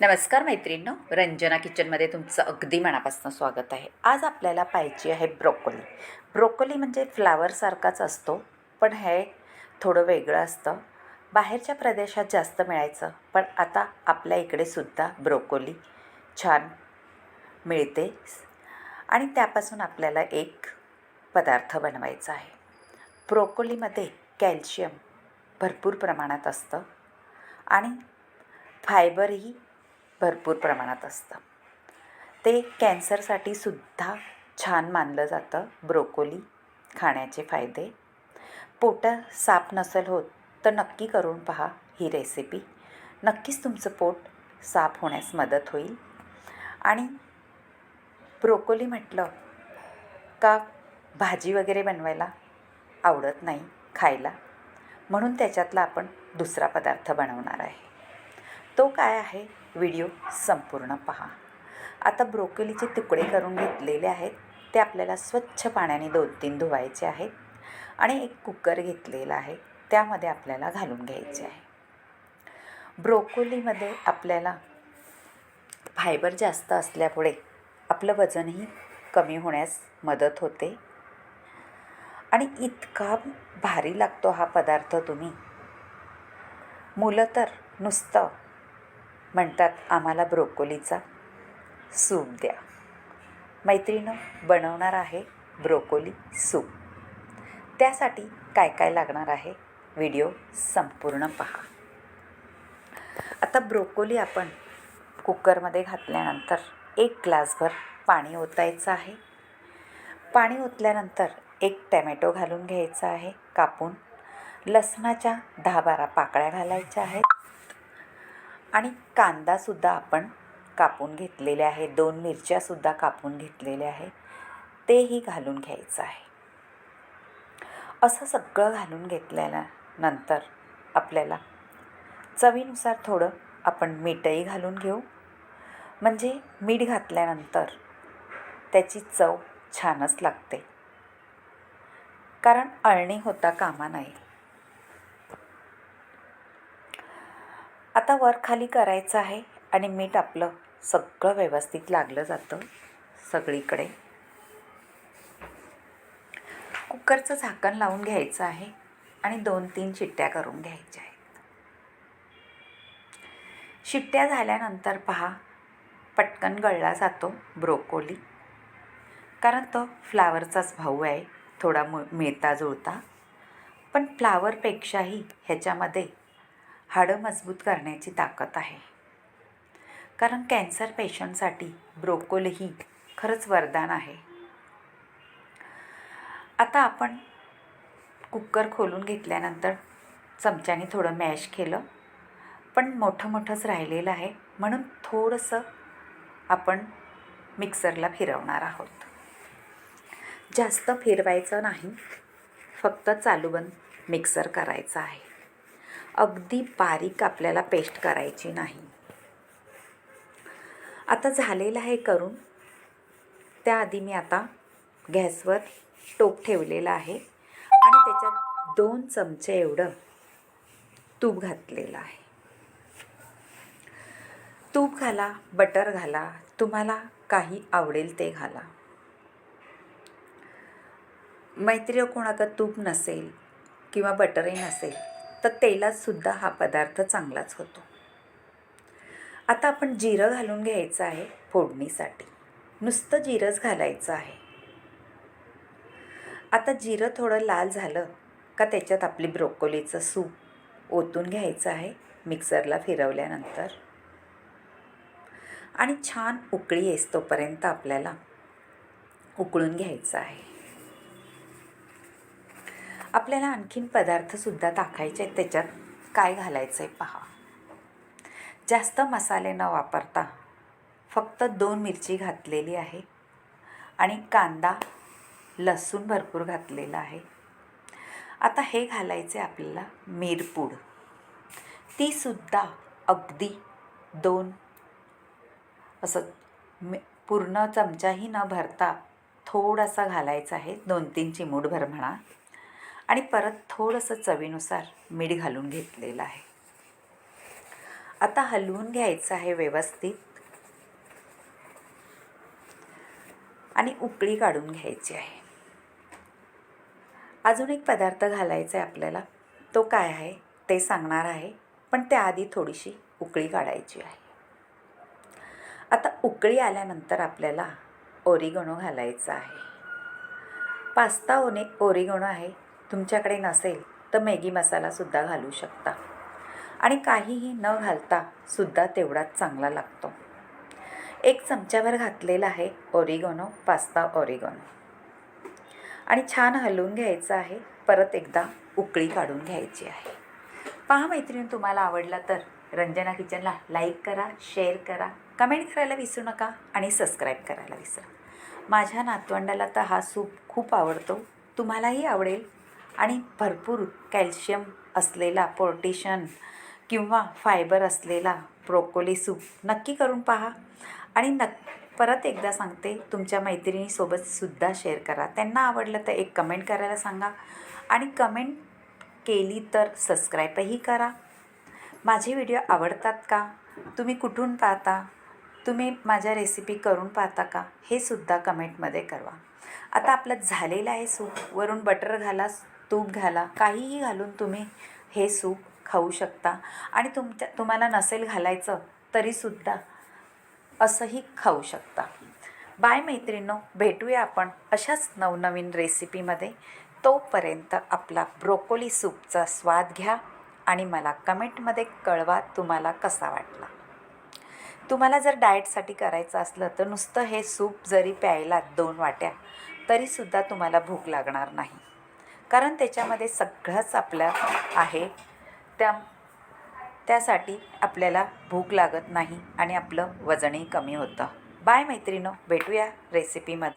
नमस्कार मैत्रिणींनो रंजना किचनमध्ये तुमचं अगदी मनापासून स्वागत आहे. आज आपल्याला पाहिजे आहे ब्रोकोली. ब्रोकोली म्हणजे फ्लावरसारखाच असतो पण हे थोडं वेगळं असतं. बाहेरच्या प्रदेशात जास्त मिळायचं पण आता आपल्या इकडे सुद्धा ब्रोकोली छान मिळते. आणि त्यापासून आपल्याला एक पदार्थ बनवायचा आहे. ब्रोकोलीमध्ये कॅल्शियम भरपूर प्रमाणात असतं आणि फायबरही भरपूर प्रमाणात असतं. ते कॅन्सरसाठी सुद्धा छान मानलं जातं ब्रोकोली खाण्याचे फायदे. पोटं साफ नसेल होत तर नक्की करून पहा ही रेसिपी. नक्कीच तुमचं पोट साफ होण्यास मदत होईल. आणि ब्रोकोली म्हटलं का भाजी वगैरे बनवायला आवडत नाही खायला म्हणून त्याच्यातला आपण दुसरा पदार्थ बनवणार आहे. तो काय आहे? व्हिडिओ संपूर्ण पहा. आता ब्रोकोलीचे तुकडे करून घेतलेले आहेत. ते आपल्याला स्वच्छ पाण्याने दोन तीन धुवायचे आहेत आणि एक कुकर घेतलेला आहे. त्यामध्ये आपल्याला घालून घ्यायचे आहे. ब्रोकोलीमध्ये आपल्याला फायबर जास्त असल्यामुळे आपलं वजनही कमी होण्यास मदत होते. आणि इतका भारी लागतो हा पदार्थ तुम्ही. मुलं तर नुसतं म्हणतात आम्हाला ब्रोकोलीचा सूप द्या. मैत्रिणं बनवणार आहे ब्रोकोली सूप. त्यासाठी काय काय लागणार आहे? व्हिडिओ संपूर्ण पहा. आता ब्रोकोली आपण कुकरमध्ये घातल्यानंतर एक ग्लासभर पाणी ओतायचं आहे. पाणी ओतल्यानंतर एक टॅमॅटो घालून घ्यायचा आहे. कापून लसणाच्या दहा बारा पाकळ्या घालायच्या आहेत. आणि कांदासुद्धा आपण कापून घेतलेले आहे. दोन मिरच्यासुद्धा कापून घेतलेल्या आहे. तेही घालून घ्यायचं आहे. असं सगळं घालून घेतल्यानंतर आपल्याला चवीनुसार थोडं आपण मीठही घालून घेऊ. म्हणजे मीठ घातल्यानंतर त्याची चव छानच लागते. कारण अळणी होता कामा नाही आता वर खाली करायचं आहे आणि मीठ आपलं सगळं व्यवस्थित लागलं जातं सगळीकडे. कुकरचं झाकण लावून घ्यायचं आहे आणि दोन तीन शिट्ट्या करून घ्यायच्या आहेत. शिट्ट्या झाल्यानंतर पहा पटकन गळला जातो ब्रोकोली. कारण तो फ्लावरचाच भाऊ आहे थोडा मु मिळता जुळता. पण फ्लावरपेक्षाही ह्याच्यामध्ये हाडं मजबूत करण्याची ताकद आहे. कारण कॅन्सर पेशंटसाठी ब्रोकोल ही खरंच वरदान आहे. आता आपण कुकर खोलून घेतल्यानंतर चमच्याने थोडं मॅश केलं. पण मोठं मोठंच राहिलेलं आहे. म्हणून थोडंसं आपण मिक्सरला फिरवणार आहोत. जास्त फिरवायचं नाही. फक्त चालू बंद मिक्सर करायचं आहे. अगदी बारीक आपल्याला पेस्ट करायची नाही. आता झालेलं आहे करून. त्याआधी मी आता गॅसवर टोप ठेवलेला आहे आणि त्याच्यात दोन चमचे एवढं तूप घातलेलं आहे. तूप घाला बटर घाला तुम्हाला काही आवडेल ते घाला. मैत्री कोणाकडं तूप नसेल किंवा बटरही नसेल तर तेलातसुद्धा हा पदार्थ चांगलाच होतो. आता आपण जिरं घालून घ्यायचं आहे फोडणीसाठी. नुसतं जिरंच घालायचं आहे. आता जिरं थोडं लाल झालं का त्याच्यात आपली ब्रोकोलीचं सूप ओतून घ्यायचं आहे मिक्सरला फिरवल्यानंतर. आणि छान उकळी येस तोपर्यंत आपल्याला उकळून घ्यायचं आहे. आपल्याला आणखीन पदार्थसुद्धा टाकायचे आहेत. त्याच्यात काय घालायचं आहे पहा. जास्त मसाले न वापरता फक्त दोन मिरची घातलेली आहे आणि कांदा लसूण भरपूर घातलेला आहे. आता हे घालायचे आपल्याला मिरपूड तीसुद्धा अगदी दोन असं पूर्ण चमचाही न भरता थोडासा घालायचा आहे. दोन तीन चिमूटभर म्हणा. आणि परत थोडंसं चवीनुसार मीठ घालून घेतलेलं आहे. आता हलवून घ्यायचं आहे व्यवस्थित. आणि उकळी काढून घ्यायची आहे. अजून एक पदार्थ घालायचा आहे आपल्याला. तो काय आहे? ते सांगणार आहे. पण त्याआधी थोडीशी उकळी काढायची आहे. आता उकळी आल्यानंतर आपल्याला ओरिगणो घालायचा आहे. पास्ता ओने ओरिगणो आहे. तुमच्याकडे नसेल तर मॅगी मसालासुद्धा घालू शकता. आणि काहीही न घालता सुद्धा तेवढाच चांगला लागतो. एक चमच्याभर घातलेला आहे ओरिगोनो पास्ता ओरिगोनो. आणि छान हलवून घ्यायचं आहे परत एकदा उकळी काढून घ्यायची आहे. पहा मैत्रिणी तुम्हाला आवडला तर रंजना किचनला लाईक करा शेअर करा कमेंट करायला विसरू नका आणि सबस्क्राईब करायला विसरा. माझ्या नातवंडाला तर हा सूप खूप आवडतो. तुम्हालाही आवडेल. आणि भरपूर कॅल्शियम असलेला पोर्टिशन किंवा फायबर असलेला ब्रोकोली सूप नक्की करून पहा. आणि नक परत एकदा सांगते तुमच्या मैत्रिणीसोबत सुद्धा शेअर करा. त्यांना आवडलं तर एक कमेंट करायला सांगा. आणि कमेंट केली तर सबस्क्राईबही करा. माझे व्हिडिओ आवडतात का? तुम्ही कुठून पाहता? तुम्ही माझ्या रेसिपी करून पाहता का? हे सुद्धा कमेंटमध्ये करवा आता आपलं झालेलं आहे सूप. वरून बटर घाला. तूप घाला काहीही घालून तुम्ही हे सूप खाऊ शकता. आणि तुमच्या तुम्हाला नसेल घालायचं तरीसुद्धा असंही खाऊ शकता. बाय मैत्रिणो भेटूया आपण अशाच नवनवीन रेसिपीमध्ये. तोपर्यंत आपला ब्रोकोली सूपचा स्वाद घ्या आणि मला कमेंटमध्ये कळवा तुम्हाला कसा वाटला. तुम्हाला जर डाएटसाठी करायचं असलं तर नुसतं हे सूप जरी प्यायला दोन वाट्या तरीसुद्धा तुम्हाला भूक लागणार नाही. कारण त्याच्यामध्ये सगळंच आपलं आहे. त्या त्यासाठी आपल्याला भूक लागत नाही आणि आपलं वजनही कमी होतं. बाय मैत्रिणो भेटूया रेसिपीमध्ये